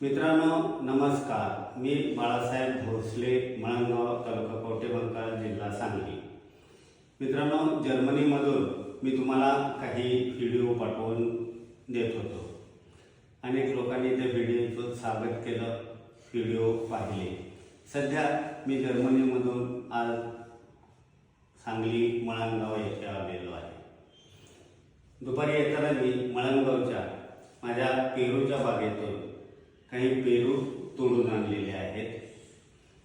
मित्रांनो नमस्कार. मी बाळासाहेब भोसले मळंगाव तालुका कवटेबंका जिल्हा सांगली. मित्रांनो जर्मनीमधून मी तुम्हाला काही व्हिडिओ पाठवून देत होतो. अनेक लोकांनी त्या व्हिडिओचं स्वागत केलं व्हिडिओ पाहिले. सध्या मी जर्मनीमधून आज सांगली मळंगाव येथे आलेलो आहे. दुपारी येताना मी मळंगावच्या माझ्या पेरूच्या बागेतून काही पेरू तोडून आणलेले आहेत.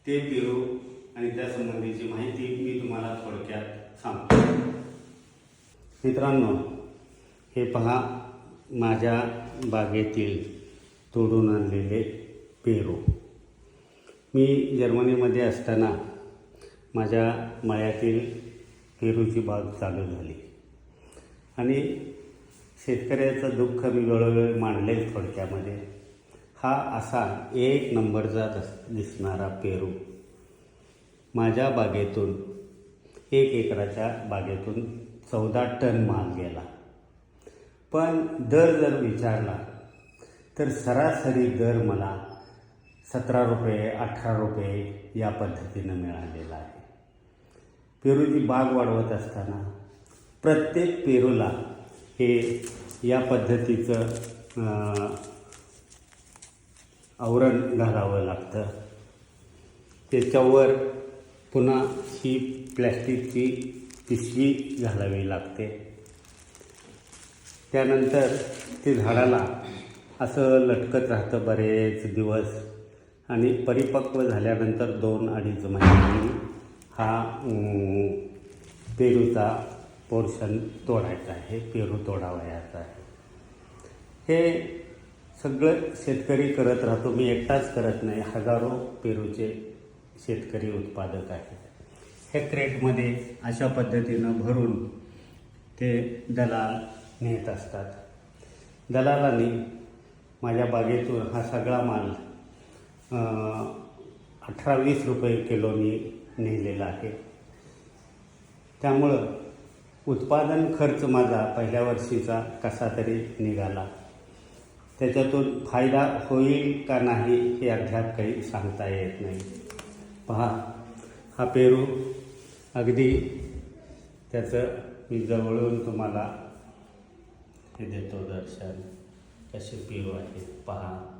ते पेरू आणि त्यासंबंधीची माहिती मी तुम्हाला थोडक्यात सांगतो. मित्रांनो हे पहा माझ्या बागेतील तोडून आणलेले पेरू. मी जर्मनीमध्ये असताना माझ्या मळ्यातील पेरूची बाग चालू झाली. आणि शेतकऱ्याचं दुःख मी वेळोवेळी मांडले थोडक्यामध्ये. हा असा एक नंबरचा दस- दिसणारा पेरू. माझ्या बागेतून एक एकराच्या बागेतून चौदा टन माल गेला. पण दर जर विचारला तर सरासरी दर मला सतरा रुपये अठरा रुपये या पद्धतीनं मिळालेला आहे. पेरूची बाग वाढवत असताना प्रत्येक पेरूला हे या पद्धतीचं आवरण घालावं लागतं. त्याच्यावर पुन्हा ही प्लॅस्टिकची पिशवी घालावी लागते. त्यानंतर ते झाडाला असं लटकत राहतं बरेच दिवस आणि परिपक्व झाल्यानंतर दोन अडीच महिन्यांनी हा पेरूचा पोर्शन तोडायचा आहे पेरू तोडावयाचा आहे. हे सगळं शेतकरी करत राहतो. मी एकटाच करत नाही. हजारो पेरूचे शेतकरी उत्पादक आहेत. हे क्रेटमध्ये अशा पद्धतीनं भरून ते दलाल नेत असतात. दलालांनी माझ्या बागेतून हा सगळा माल अठरा वीस रुपये किलोनी नेलेला आहे. त्यामुळं उत्पादन खर्च माझा पहिल्या वर्षीचा कसा तरी निघाला. त्याच्यातून फायदा होईल का नाही हे अद्याप काही सांगता येत नाही. पहा हा पेरू अगदी त्याचं मी जवळून तुम्हाला हे देतो दर्शन. कसे पेरू आहेत पहा.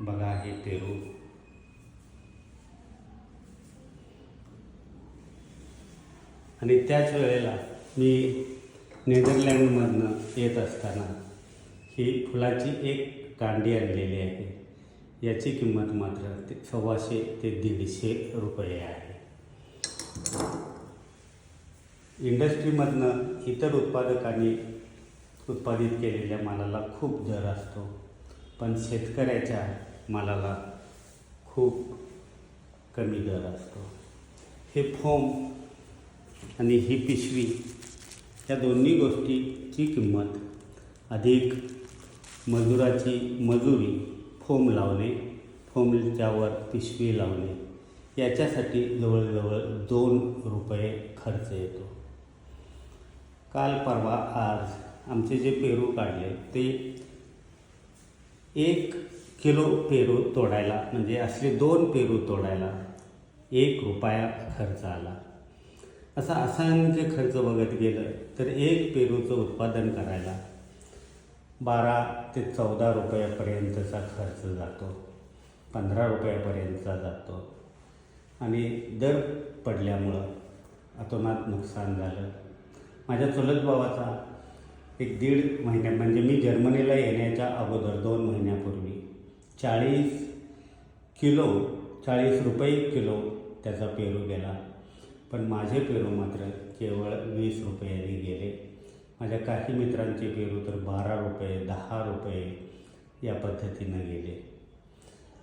बघा हे पेरू. आणि त्याच वेळेला मी नेदरलँडमधनं येत असताना ही फुलाची एक कांडी आणलेली आहे. याची किंमत मात्र ते सव्वाशे ते दीडशे रुपये आहे. इंडस्ट्रीमधनं इतर उत्पादकांनी उत्पादित केलेल्या मालाला खूप दर असतो पण शेतकऱ्याच्या मालाला खूप कमी दर असतो. हे फोम आणि ही पिशवी या दोन्ही गोष्टीची किंमत. अधिक मजुराची मजुरी फोम लावणे फोमच्यावर पिशवी लावणे याच्यासाठी जवळजवळ दोन रुपये खर्च येतो. काल परवा आज आमचे जे पेरू काढले ते एक किलो पेरू तोडायला म्हणजे असले दोन पेरू तोडायला एक रुपया खर्च आला. असा असंख्य खर्च बघत गेलं तर एक पेरूचं उत्पादन करायला बारा ते चौदा रुपयापर्यंतचा खर्च जातो. पंधरा रुपयापर्यंतचा जातो. आणि दर पडल्यामुळं अतोनात नुकसान झालं. माझ्या चुलत भावाचा एक दीड महिन्या म्हणजे मी जर्मनीला येण्याच्या अगोदर दोन महिन्यापूर्वी चाळीस किलो चाळीस रुपये किलो त्याचा पेरू गेला. पण माझे पेरू मात्र केवळ वीस रुपयांनी गेले. माझ्या काही मित्रांचे पेरू तर बारा रुपये दहा रुपये या पद्धतीनं गेले.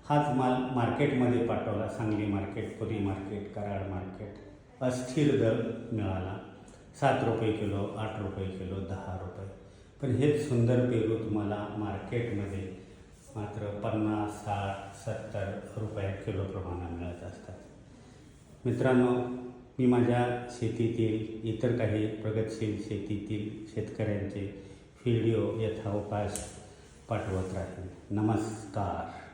हाच माल मार्केटमध्ये पाठवला Sangli market Pune market Karad market. अस्थिर दर मिळाला. सात रुपये किलो आठ रुपये किलो दहा रुपये. पण हेच सुंदर पेरू तुम्हाला मार्केटमध्ये मात्र पन्नास साठ सत्तर रुपये किलोप्रमाणे मिळत असतात. मित्रांनो मी माझ्या शेतीतील इतर काही प्रगतशील शेतीतील शेतकऱ्यांचे व्हिडिओ यथावकाश पाठवत राहील नमस्कार.